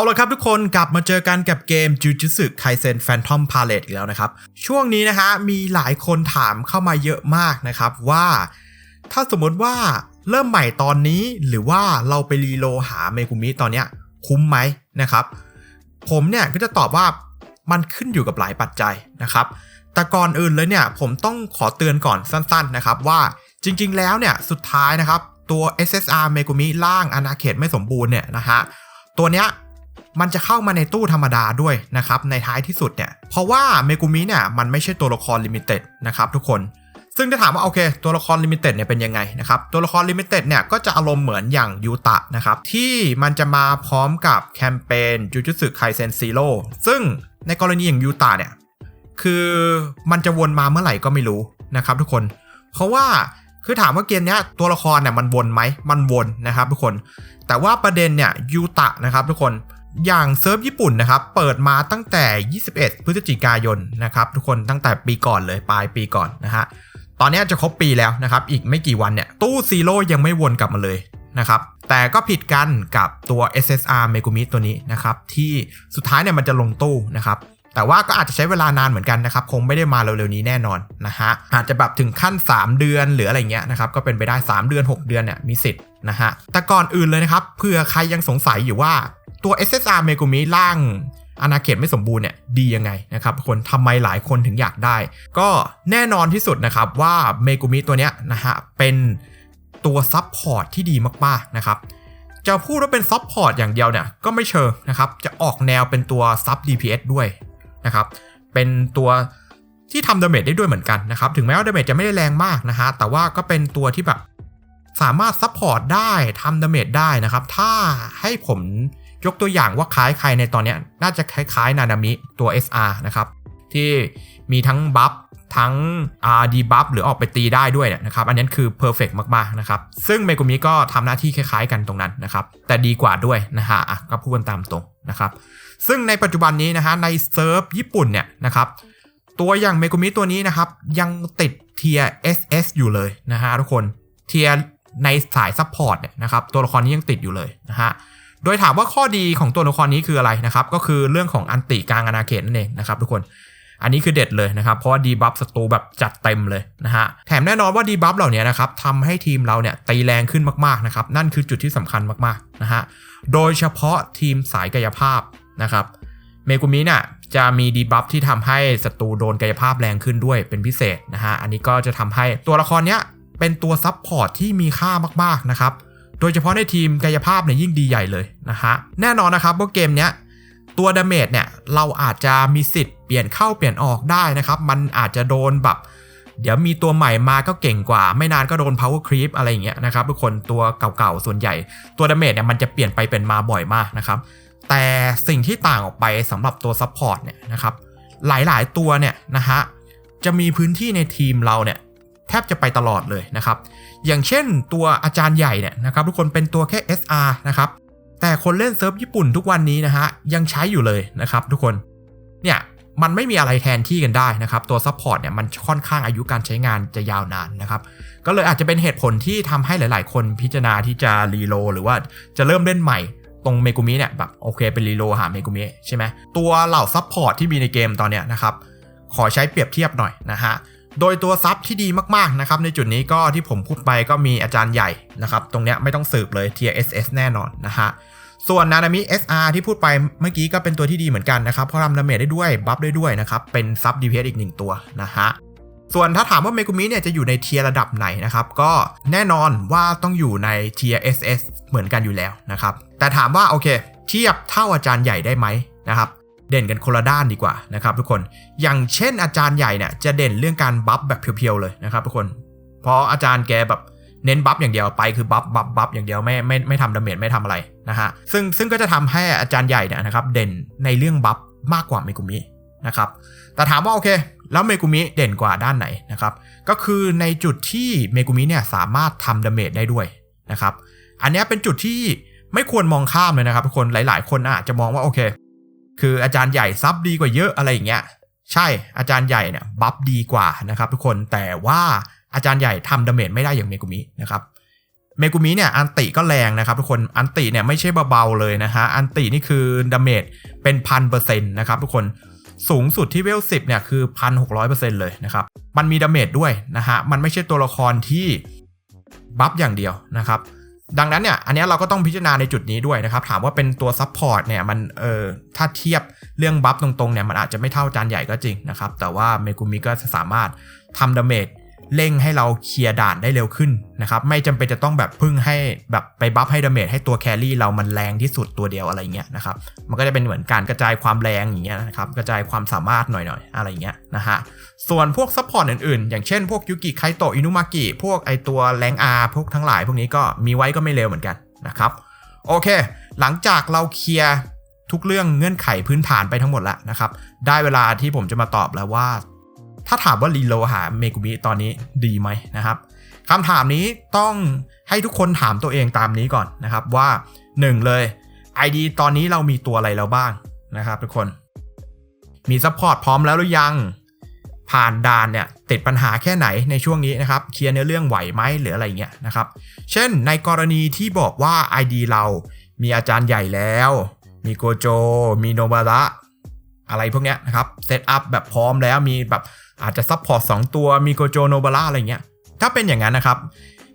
าละครับทุกคนกลับมาเจอกันกับเกม Jujutsu Kaisen Phantom Palette อีกแล้วนะครับ ช่วงนี้นะฮะมีหลายคนถามเข้ามาเยอะมากนะครับว่า ถ้าสมมติว่าเริ่มใหม่ตอนนี้หรือว่าเราไปรีโลหาเมกุมิตอนเนี้ยคุ้มไหมนะครับ ผมเนี่ยก็จะตอบว่ามันขึ้นอยู่กับหลายปัจจัยนะครับ แต่ก่อนอื่นเลยเนี่ยผมต้องขอเตือนก่อนสั้นๆนะครับว่าจริงๆแล้วเนี่ยสุดท้ายนะครับตัว SSR เมกุมิล่างอนาเขตไม่สมบูรณ์เนี่ยนะฮะตัวเนี้ย มันจะเข้ามาในตู้ธรรมดาด้วยนะครับในท้ายที่สุดเนี่ยเพราะว่าเมกุมิเนี่ยมันไม่ใช่ตัวละครลิมิเต็ดนะครับทุกคน ซึ่งจะถามว่าโอเค ตัวละครลิมิเต็ดเนี่ยเป็นยังไงนะครับตัวละครลิมิเต็ดเนี่ยก็จะอารมณ์เหมือนอย่างยูตะนะครับที่มันจะมาพร้อมกับแคมเปญจูจูสึไคเซนซีโร่ซึ่งในกรณีอย่างยูตะเนี่ยคือมันจะวนมาเมื่อไหร่ก็ไม่รู้นะครับทุกคน เพราะว่าคือถามว่าเกมนี้ตัวละครเนี่ยมันวนไหมมันวนนะครับทุกคน แต่ว่าประเด็นเนี่ยยูตะนะครับทุกคน อย่างเซิร์ฟญี่ปุ่นนะครับ เปิดมาตั้งแต่ 21 พฤศจิกายนนะครับ ทุกคนตั้งแต่ปีก่อนเลยปลายปีก่อนนะฮะตอนนี้จะครบปีแล้วนะครับ อีกไม่กี่วันเนี่ย ตู้ซีโร่ยังไม่วนกลับมาเลยนะครับ แต่ก็ผิดกันกับตัว SSR เมกุมิตัวนี้นะครับ ที่สุดท้ายเนี่ยมันจะลงตู้นะครับ แต่ว่าก็อาจจะใช้เวลานานเหมือนกันนะครับ คงไม่ได้มาเร็วๆนี้แน่นอนนะฮะอาจจะแบบถึงขั้น 3 เดือนหรืออะไรเงี้ยนะครับก็เป็นไปได้ 3 เดือน 6 เดือนเนี่ยมีสิทธิ์นะฮะแต่ก่อนอื่นเลยนะครับเผื่อใครยังสงสัยอยู่ว่า ตัว SSR เมกุมิล่างอาณาเขตไม่สมบูรณ์เนี่ยดียังไงนะครับคนทำไมหลายคนถึงอยากได้ ก็แน่นอนที่สุดนะครับว่าเมกุมิตัวเนี้ยนะฮะเป็นตัวซับพอร์ตที่ดีมากๆนะครับจะพูดว่าเป็นซับพอร์ตอย่างเดียวเนี่ยก็ไม่เชิงนะครับจะออกแนวเป็นตัวซับ DPS ด้วยนะครับเป็นตัวที่ทำดาเมจได้ด้วยเหมือนกันนะครับถึงแม้ว่าดาเมจจะไม่ได้แรงมากนะฮะแต่ว่าก็เป็นตัวที่แบบสามารถซับพอร์ตได้ทำดาเมจได้นะครับถ้าให้ผม ยกตัวอย่างว่าคล้ายใครในตอนนี้น่าจะคล้ายๆ นานามิตัว SR นะครับ ที่มีทั้งบัฟทั้ง R ดีบัฟหรือออกไปตีได้ด้วยนะครับ อันนี้คือเพอร์เฟกมากๆนะครับ ซึ่งเมกุมิก็ทำหน้าที่คล้ายๆกันตรงนั้นนะครับ แต่ดีกว่าด้วยนะฮะอะก็พูดกันตามตรงนะครับ ซึ่งในปัจจุบันนี้นะฮะในเซิร์ฟญี่ปุ่นเนี่ยนะครับ ตัวอย่างเมกุมิตัวนี้นะครับ ยังติดเทีย SS อยู่เลยนะฮะทุกคนเทียในสายซัพพอร์ตเนี่ยนะครับ ตัวละครนี้ยังติดอยู่เลยนะฮะ โดยถามว่าข้อดีของตัวละครนี้คืออะไรนะครับ ก็คือเรื่องของอันติกลางอาณาเขตนั่นเองนะครับทุกคนอันนี้คือเด็ดเลยนะครับ เพราะว่าดีบัฟศัตรูแบบจัดเต็มเลยนะฮะ แถมแน่นอนว่าดีบัฟเหล่านี้นะครับทำให้ทีมเราเนี่ยตีแรงขึ้นมากๆนะครับ นั่นคือจุดที่สำคัญมากๆนะฮะ โดยเฉพาะทีมสายกายภาพนะครับ เมกุมิเนี่ยจะมีดีบัฟที่ทำให้ศัตรูโดนกายภาพแรงขึ้นด้วยเป็นพิเศษนะฮะ อันนี้ก็จะทำให้ตัวละครเนี้ยเป็นตัวซับพอร์ตที่มีค่ามากๆนะครับ โดยเฉพาะในทีมกายภาพเนี่ยยิ่งดีใหญ่เลยนะฮะแน่นอนนะครับว่าเกมเนี้ยตัวดาเมจเนี่ยเราอาจจะมีสิทธิ์เปลี่ยนเข้าเปลี่ยนออกได้นะครับ มันอาจจะโดนแบบเดี๋ยวมีตัวใหม่มาก็เก่งกว่า ไม่นานก็โดน power creep อะไรอย่างเงี้ยนะครับทุกคนตัวเก่าๆ ส่วนใหญ่ ตัวดาเมจเนี่ยมันจะเปลี่ยนไปเป็นมาบ่อยมากนะครับ แต่สิ่งที่ต่างออกไปสำหรับตัวซัพพอร์ตเนี่ยนะครับหลายๆ ตัวเนี่ยนะฮะจะมีพื้นที่ในทีมเราเนี่ย แทบจะไปตลอดเลยนะครับ อย่างเช่นตัวอาจารย์ใหญ่เนี่ยนะครับทุกคนเป็นตัวแค่ SR นะครับ แต่คนเล่นเซิร์ฟญี่ปุ่นทุกวันนี้นะฮะยังใช้อยู่เลยนะครับทุกคน เนี่ยมันไม่มีอะไรแทนที่กันได้นะครับ ตัวซัพพอร์ตเนี่ยมันค่อนข้างอายุการใช้งานจะยาวนานนะครับ ก็เลยอาจจะเป็นเหตุผลที่ทำให้หลาย ๆ คนพิจารณาที่จะรีโลหรือว่าจะเริ่มเล่นใหม่ตรงเมกุมิเนี่ยแบบโอเคเป็นรีโลหาเมกุมิใช่ไหมตัวเหล่าซัพพอร์ตที่มีในเกมตอนเนี้ยนะครับขอใช้เปรียบเทียบหน่อยนะฮะ โดยตัวซับที่ดีมากๆนะครับในจุดนี้ก็ที่ผมพูดไปก็มีอาจารย์ใหญ่นะครับตรงเนี้ยไม่ต้องสืบเลย TSS แน่นอนนะฮะส่วนนานามิ SR ที่พูดไปเมื่อกี้ก็เป็นตัวที่ดีเหมือนกันนะครับเพราะทำดาเมจได้ด้วยบัฟได้ด้วยนะครับเป็นซับ DPS อีกหนึ่งตัวนะฮะส่วนถ้าถามว่าเมกุมิเนี่ยจะอยู่ในเทียระดับไหนนะครับ ก็แน่นอนว่าต้องอยู่ในเทีย SS เหมือนกันอยู่แล้วนะครับ แต่ถามว่าโอเค เทียบเท่าอาจารย์ใหญ่ได้ไหมนะครับ เด่นกันคนละด้านดีกว่านะครับทุกคน อย่างเช่นอาจารย์ใหญ่เนี่ยจะเด่นเรื่องการบัฟแบบเพียวๆเลยนะครับทุกคน เพราะอาจารย์แกแบบเน้นบัฟอย่างเดียวไปคือบัฟบัฟบัฟอย่างเดียวไม่ไม่ไม่ทำดาเมจไม่ทำอะไรนะฮะซึ่งซึ่งก็จะทำให้อาจารย์ใหญ่เนี่ยนะครับเด่นในเรื่องบัฟมากกว่าเมกุมินะครับแต่ถามว่าโอเค แล้วเมกุมิเด่นกว่าด้านไหนนะครับก็คือในจุดที่เมกุมิเนี่ยสามารถทำดาเมจได้ด้วยนะครับอันนี้เป็นจุดที่ไม่ควรมองข้ามเลยนะครับทุกคนหลาย ๆ คนอาจจะมองว่าโอเค คืออาจารย์ใหญ่ซับดีกว่าเยอะอะไรอย่างเงี้ยใช่อาจารย์ใหญ่เนี่ยบัฟดีกว่านะครับทุกคนแต่ว่าอาจารย์ใหญ่ทำดาเมจไม่ได้อย่างเมกุมินะครับเเมกุมิเนี่ยอันติก็แรงนะครับทุกคนอันติเนี่ยไม่ใช่เบาๆเลยนะฮะอันตินี่คือดาเมจเป็นพันเปอร์เซ็นต์นะครับทุกคนสูงสุดที่เวลสิบเนี่ยคือพันหกร้อยเปอร์เซ็นต์เลยนะครับมันมีดาเมจด้วยนะฮะมันไม่ใช่ตัวละครที่บัฟอย่างเดียวนะครับ ดังนั้นเนี่ยอันนี้เราก็ต้องพิจารณาในจุดนี้ด้วยนะครับ ถามว่าเป็นตัวซับพอร์ตเนี่ยมันเออถ้าเทียบเรื่องบัฟตรงๆเนี่ยมันอาจจะไม่เท่าจานใหญ่ก็จริงนะครับ แต่ว่าเมกุมิก็สามารถทำดาเมจ เร่งให้เราเคลียร์ด่านได้เร็วขึ้นนะครับไม่จำเป็นจะต้องแบบพึ่งให้แบบไปบัฟให้ดาเมจให้ตัวแครี่เรามันแรงที่สุดตัวเดียวอะไรเงี้ยนะครับมันก็จะเป็นเหมือนการกระจายความแรงอย่างเงี้ยนะครับกระจายความสามารถหน่อยๆ อะไรเงี้ยนะฮะส่วนพวกซัพพอร์ตอื่นๆ อย่างเช่นพวกยูกิไคโตอินุมากิพวกไอตัวแรงอาพวกทั้งหลาย พวกนี้ก็มีไว้ก็ไม่เร็วเหมือนกันนะครับโอเค หลังจากเราเคลียร์ทุกเรื่องเงื่อนไขพื้นฐานไปทั้งหมดแล้วนะครับ ได้เวลาที่ผมจะมาตอบแล้วว่า ถ้าถามว่ารีโลหาเมกุมิตอนนี้ดีไหมนะครับคำถามนี้ต้องให้ทุกคนถามตัวเองตามนี้ก่อนนะครับว่า 1 เลย ID ตอนนี้เรามีตัวอะไรแล้วบ้างนะครับทุกคน มีซัพพอร์ตพร้อมแล้วหรือยัง ผ่านด่านเนี่ยติดปัญหาแค่ไหนในช่วงนี้นะครับเคลียร์เนื้อเรื่องไหวไหมหรืออะไรเงี้ยนะครับ เช่นในกรณีที่บอกว่า ID เรามีอาจารย์ใหญ่แล้ว มีโกโจ มีโนบาระอะไรพวกเนี้ยนะครับเซตอัพแบบพร้อมแล้วมีแบบ อาจจะซัพพอร์ต2ตัวมีโกโจโนบาระอะไรเงี้ย ถ้าเป็นอย่างนั้นนะครับ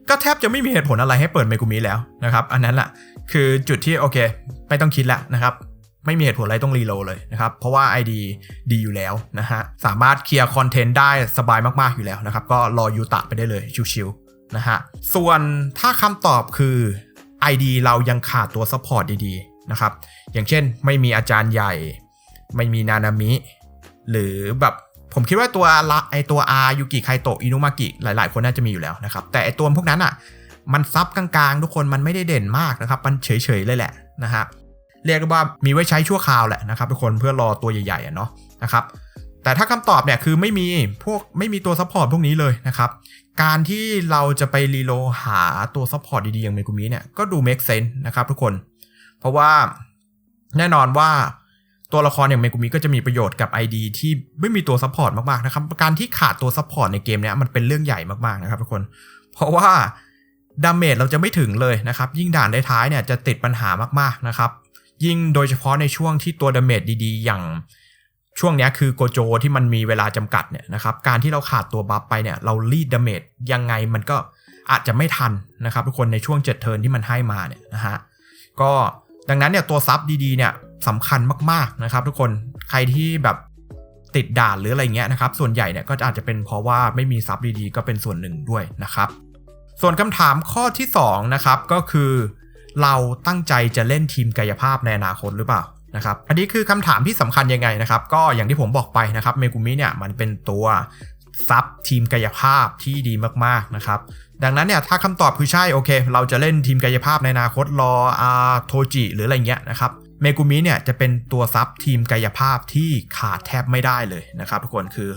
ก็แทบจะไม่มีเหตุผลอะไรให้เปิดเมกุมิแล้วนะครับ อันนั้นแหละคือจุดที่โอเค ไม่ต้องคิดแล้วนะครับ ไม่มีเหตุผลอะไรต้องรีโลเลยนะครับ เพราะว่า ID ดีอยู่แล้วนะฮะ สามารถเคลียร์คอนเทนต์ได้สบายมากๆอยู่แล้วนะครับ ก็รอยูตะไปได้เลยชิวๆนะฮะ ส่วนถ้าคำตอบคือ ID เรายังขาดตัวซัพพอร์ตดีๆนะครับ อย่างเช่นไม่มีอาจารย์ใหญ่ ไม่มีนานามิ หรือแบบ ผมคิดว่าตัวละไอตัวอายุกิไคโตะอินุมากิหลาย ๆ คนน่าจะมีอยู่แล้วนะครับ แต่ไอตัวพวกนั้นอะ มันซับกลางๆ ทุกคนมันไม่ได้เด่นมากนะครับ มันเฉย ๆ เลยแหละนะฮะเรียกว่ามีไว้ใช้ชั่วคราวแหละนะครับทุกคนเพื่อรอตัวใหญ่ๆอะเนาะนะครับแต่ถ้าคำตอบเนี่ยคือไม่มีพวกไม่มีตัวซัพพอร์ตพวกนี้เลยนะครับ การที่เราจะไปรีโลหาตัวซัพพอร์ตดีๆอย่างเมกุมิเนี่ยก็ดูเมคเซนนะครับทุกคน เพราะว่าแน่นอนว่า ตัวละครอย่างเมกุมิก็จะมีประโยชน์กับ ID ที่ไม่มีตัวซัพพอร์ตมากๆนะครับการที่ขาดตัวซัพพอร์ตในเกมเนี้ยมันเป็นเรื่องใหญ่มากๆนะครับทุกคน เพราะว่าดาเมจเราจะไม่ถึงเลยนะครับ ยิ่งด่านท้ายเนี่ยจะติดปัญหามากๆนะครับ ยิ่งโดยเฉพาะในช่วงที่ตัวดาเมจดีๆ อย่างช่วงนี้คือโกโจที่มันมีเวลาจำกัดเนี่ยนะครับการที่เราขาดตัวบัฟไปเนี่ยเรารีดดาเมจยังไงมันก็อาจจะไม่ทันนะครับทุกคนในช่วง7เทิร์นที่มันให้มาเนี่ยนะฮะก็ดังนั้นเนี่ยตัวซับดีๆเนี่ย สำคัญมากๆนะครับ ทุกคนใครที่แบบติดด่านหรืออะไรเงี้ยนะครับ ส่วนใหญ่เนี่ยก็อาจจะเป็นเพราะว่าไม่มีซับดีๆ ก็เป็นส่วนหนึ่งด้วยนะครับ ส่วนคำถามข้อที่2นะครับก็คือ เราตั้งใจจะเล่นทีมกายภาพในอนาคตหรือเปล่านะครับอันนี้คือคำถามที่สำคัญยังไงนะครับ ก็อย่างที่ผมบอกไปนะครับเมกุมิเนี่ยมันเป็นตัวซับทีมกายภาพที่ดีมากๆนะครับ ดังนั้นเนี่ยถ้าคำตอบคือใช่โอเค เราจะเล่นทีมกายภาพในอนาคตรออาโทจิหรืออะไรเงี้ยนะครับ เมกุมิเนี่ยจะเป็นตัวซับทีมกายภาพที่ขาดแทบไม่ได้เลยนะครับทุกคนคือ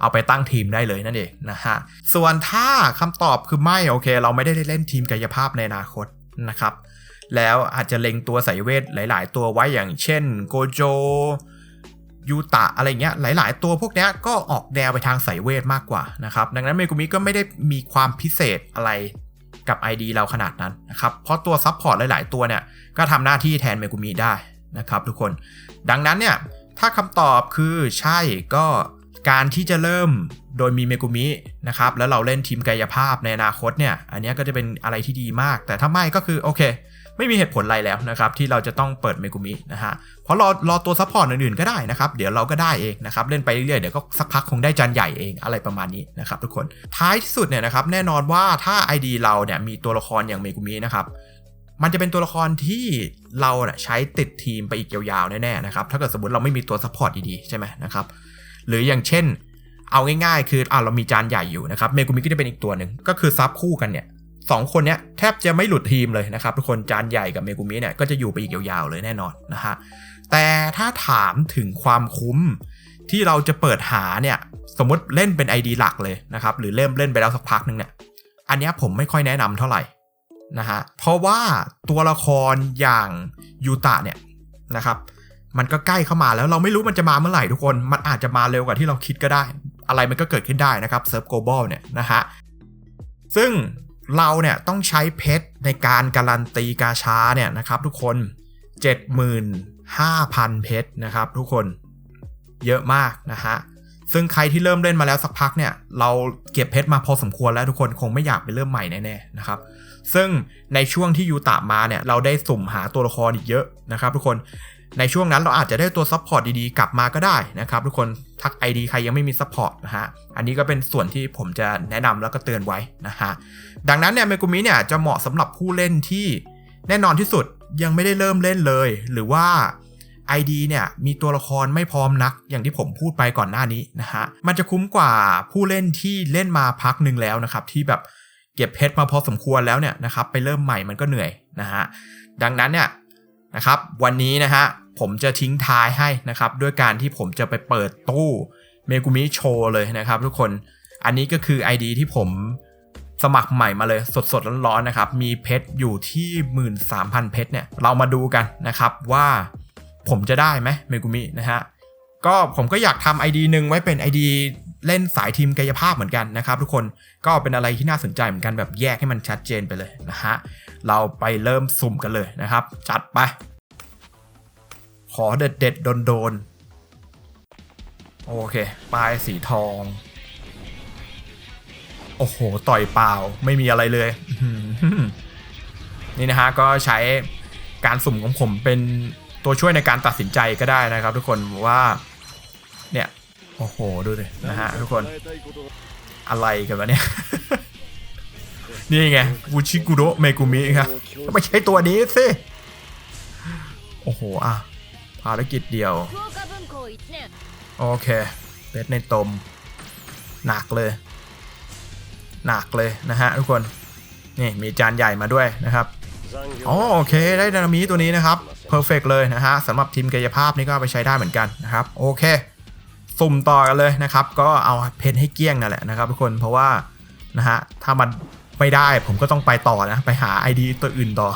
เอาไปตั้งทีมได้เลยนั่นเองนะฮะส่วนถ้าคำตอบคือไม่โอเค เราไม่ได้เล่นทีมกายภาพในอนาคตนะครับแล้วอาจจะเล็งตัวสายเวทหลาย ๆ ตัวไว้อย่างเช่นโกโจยูตะอะไรเงี้ยหลาย ๆ ตัวพวกเนี้ยก็ออกแนวไปทางสายเวทมากกว่านะครับดังนั้นเมกุมิก็ไม่ได้มีความพิเศษอะไร กับ ID เราขนาดนั้นนะครับ เพราะตัวซับพอร์ตหลาย ๆ ตัวเนี่ย ก็ทำหน้าที่แทนเมกุมิได้นะครับทุกคน ดังนั้นเนี่ย ถ้าคำตอบคือใช่ก็การที่จะเริ่มโดยมีเมกุมินะครับ แล้วเราเล่นทีมกายภาพในอนาคตเนี่ย อันนี้ก็จะเป็นอะไรที่ดีมาก แต่ถ้าไม่ก็คือโอเค ไม่มีเหตุผลอะไรแล้วนะครับที่เราจะต้องเปิดเมกุมินะฮะเพราะรอรอตัวซัพพอร์ตอื่นๆก็ได้นะครับ เดี๋ยวเราก็ได้เองนะครับเล่นไปเรื่อยๆเดี๋ยวก็สักพักคงได้จานใหญ่เองอะไรประมาณนี้นะครับทุกคนท้ายที่สุดเนี่ยนะครับแน่นอนว่าถ้า ID เราเนี่ยมีตัวละครอย่างเมกุมินะครับมันจะเป็นตัวละครที่เราใช้ติดทีมไปอีกยาวๆแน่ๆนะครับถ้าเกิดสมมติเราไม่มีตัวซัพพอร์ตดีๆใช่ไหมนะครับหรืออย่างเช่นเอาง่ายๆ คืออ่าเรามีจานใหญ่อยู่นะครับเมกุมิก็จะเป็นอีกตัวหนึ่งก็คือซับคู่กันเนี่ย สองคนเนี้ยแทบจะไม่หลุดทีมเลยนะครับ ทุกคนจานใหญ่กับเมกุมิเนี่ยก็จะอยู่ไปอีกยาวๆเลยแน่นอนนะฮะแต่ถ้าถามถึงความคุ้มที่เราจะเปิดหาเนี่ยสมมติเล่นเป็น ID หลักเลยนะครับหรือเริ่มเล่นไปแล้วสักพักหนึ่งเนี่ยอันนี้ผมไม่ค่อยแนะนำเท่าไหร่นะฮะเพราะว่าตัวละครอย่างยูตะเนี่ยนะครับมันก็ใกล้เข้ามาแล้วเราไม่รู้มันจะมาเมื่อไหร่ทุกคนมันอาจจะมาเร็วกว่าที่เราคิดก็ได้ อะไรมันก็เกิดขึ้นได้นะครับเซิร์ฟโกลบอลเนี่ยนะฮะซึ่ง เราเนี่ยต้องใช้เพชรในการการันตีกาชาเนี่ยนะครับทุกคน 75,000 เพชรนะครับทุกคนเยอะมากนะฮะซึ่งใครที่เริ่มเล่นมาแล้วสักพักเนี่ย เราเก็บเพชรมาพอสมควรแล้วทุกคนคงไม่อยากไปเริ่มใหม่แน่ๆนะครับ ซึ่งในช่วงที่ยูตะมาเนี่ย เราได้สุ่มหาตัวละครอีกเยอะนะครับ ทุกคน ในช่วงนั้นเราอาจจะได้ตัวซัพพอร์ตดีๆ กลับมาก็ได้นะครับทุกคนทัก ID ใครยังไม่มีซัพพอร์ตนะฮะอันนี้ก็เป็นส่วนที่ผมจะแนะนำแล้วก็เตือนไว้นะฮะดังนั้นเนี่ยเมกุมิเนี่ยจะเหมาะสำหรับผู้เล่นที่แน่นอนที่สุดยังไม่ได้เริ่มเล่นเลย หรือว่า ID เนี่ยมีตัวละครไม่พร้อมนัก อย่างที่ผมพูดไปก่อนหน้านี้นะฮะมันจะคุ้มกว่าผู้เล่นที่เล่นมาพักหนึ่งแล้วนะครับที่แบบเก็บเพชรมาพอสมควรแล้วเนี่ยนะครับไปเริ่มใหม่มันก็เหนื่อยนะฮะดังนั้นเนี่ยนะครับวันนี้นะฮะ ผมจะทิ้งท้ายให้นะครับ ด้วยการที่ผมจะไปเปิดตู้เมกุมิโชเลยนะครับ ทุกคนอันนี้ก็คือ ID ที่ผมสมัครใหม่มาเลยสดๆ ร้อนๆนะครับ มีเพชรอยู่ที่ 13,000 เพชรเนี่ย เรามาดูกันนะครับว่าผมจะได้ไหมเมกุมินะฮะก็ผมก็อยากทำ ID หนึ่งไว้เป็น ID เล่นสายทีมกายภาพเหมือนกันนะครับ ทุกคนก็เป็นอะไรที่น่าสนใจเหมือนกันแบบแยกให้มันชัดเจนไปเลยนะฮะเราไปเริ่มสุ่มกันเลยนะครับ จัดไป ขอเด็ดเด็ดโดนโดนโอเคปลายสีทอง โอ้โห ต่อยเปล่าไม่มีอะไรเลย นี่นะฮะ ก็ใช้การสุ่มของผมเป็นตัวช่วยในการตัดสินใจก็ได้นะครับ ทุกคนว่า เนี่ย โอ้โห ดูดินะฮะ ทุกคน อะไรกันวะเนี่ย นี่ไงฟูชิกุโระเมกุมิครับไม่ใช่ตัวนี้สิ โอ้โห อะ ภารกิจเดียว โอเคเพชรในตม หนักเลย หนักเลยนะฮะทุกคน นี่มีจานใหญ่มาด้วยนะครับโอเคได้ดานามีตัวนี้นะครับเพอร์เฟกเลยนะฮะสำหรับทีมกายภาพนี่ก็ไปใช้ได้เหมือนกันนะครับโอเค สุ่มต่อกันเลยนะครับ ก็เอาเพชรให้เกี้ยงนั่นแหละนะครับทุกคนเพราะว่านะฮะถ้ามันไม่ได้ผมก็ต้องไปต่อนะ ไปหา ID ตัวอื่นต่อ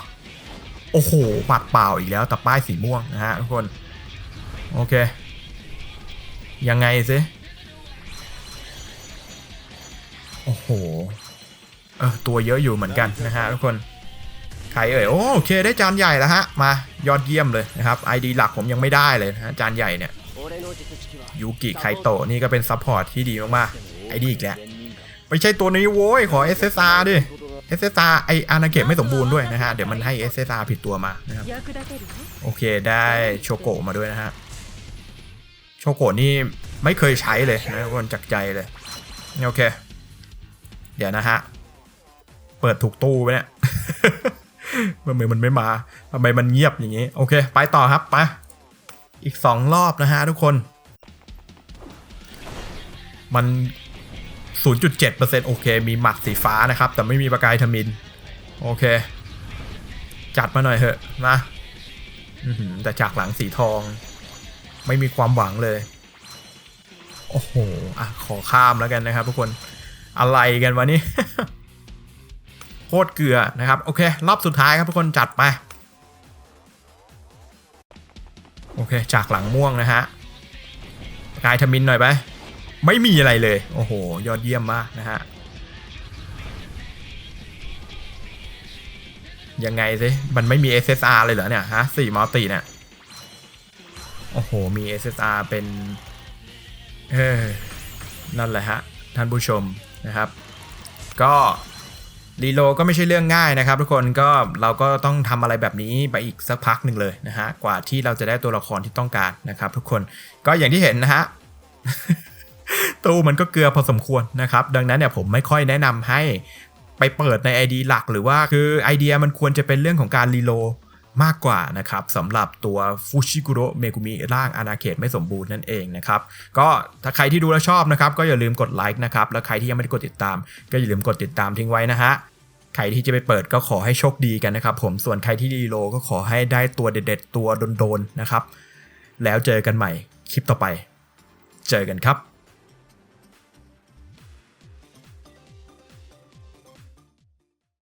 โอ้โหปากเปล่าอีกแล้วแต่ป้ายสีม่วงนะฮะทุกคน โอเค ยังไงสิโอ้โห เออตัวเยอะอยู่เหมือนกันนะฮะทุกคนใครเอ่ยโอโอเคได้จานใหญ่แล้วฮะ มายอดเยี่ยมเลยนะครับ ID หลักผมยังไม่ได้เลยนะฮะจานใหญ่เนี่ยยูกิไคโตะนี่ก็เป็นซัพพอร์ตที่ดีมากๆ ID อีกแล้วไม่ใช่ตัวนี้โว้ยขอ SSR ดิ เอส SSR ไออานาเกตไม่สมบูรณ์ด้วยนะฮะ เดี๋ยวมันให้เอส SSR ผิดตัวมานะครับ โอเคได้โชโกะมาด้วยนะฮะ โชโกะนี่ไม่เคยใช้เลยนะคนจักใจเลย โอเค เดี๋ยวนะฮะ เปิดถูกตู้ไปเนี่ยมันเหมือนมันไม่มาทำไมมันเงียบอย่างงี้ โอเค ไปต่อครับไป อีก 2 รอบนะฮะทุกคน มัน 0.7%โอเค มีหมัดสีฟ้านะครับ แต่ไม่มีประกายทมิน โอเค จัดมาหน่อยเถอะนะแต่จากหลังสีทอง ไม่มีความหวังเลย โอ้โห อะ ขอข้ามแล้วกันนะครับทุกคนอะไรกันวะนี่โคตรเกลือนะครับ โอเค รอบสุดท้ายครับทุกคนจัดไป โอเค จากหลังม่วงนะฮะกายทมินหน่อยไป ไม่มีอะไรเลย โอ้โห ยอดเยี่ยมมากนะฮะ ยังไงสิมันไม่มี SSR เลยเหรอเนี่ยฮะสี่มัลติเนี่ย โอ้โห มี SSR เป็น เออ นั่นแหละฮะ ท่านผู้ชมนะครับ ก็รีโลก็ไม่ใช่เรื่องง่ายนะครับ ทุกคนก็เราก็ต้องทำอะไรแบบนี้ไปอีกสักพักหนึ่งเลยนะฮะ กว่าที่เราจะได้ตัวละครที่ต้องการนะครับ ทุกคนก็อย่างที่เห็นนะฮะ ตู้มันก็เกลือพอสมควรนะครับ ดังนั้นเนี่ยผมไม่ค่อยแนะนำให้ไปเปิดใน ID หลักหรือว่าคือไอเดียมันควรจะเป็นเรื่องของการรีโลมากกว่านะครับสำหรับตัวฟูชิกุโรเมกุมิร่างอาณาเขตไม่สมบูรณ์นั่นเองนะครับ ก็ถ้าใครที่ดูแล้วชอบนะครับ ก็อย่าลืมกดไลค์นะครับ แล้วใครที่ยังไม่ได้กดติดตาม ก็อย่าลืมกดติดตามทิ้งไว้นะฮะใครที่จะไปเปิดก็ขอให้โชคดีกันนะครับ ผมส่วนใครที่รีโลก็ขอให้ได้ตัวเด็ด ๆ ตัวโดนๆนะครับ แล้วเจอกันใหม่คลิปต่อไป เจอกันครับ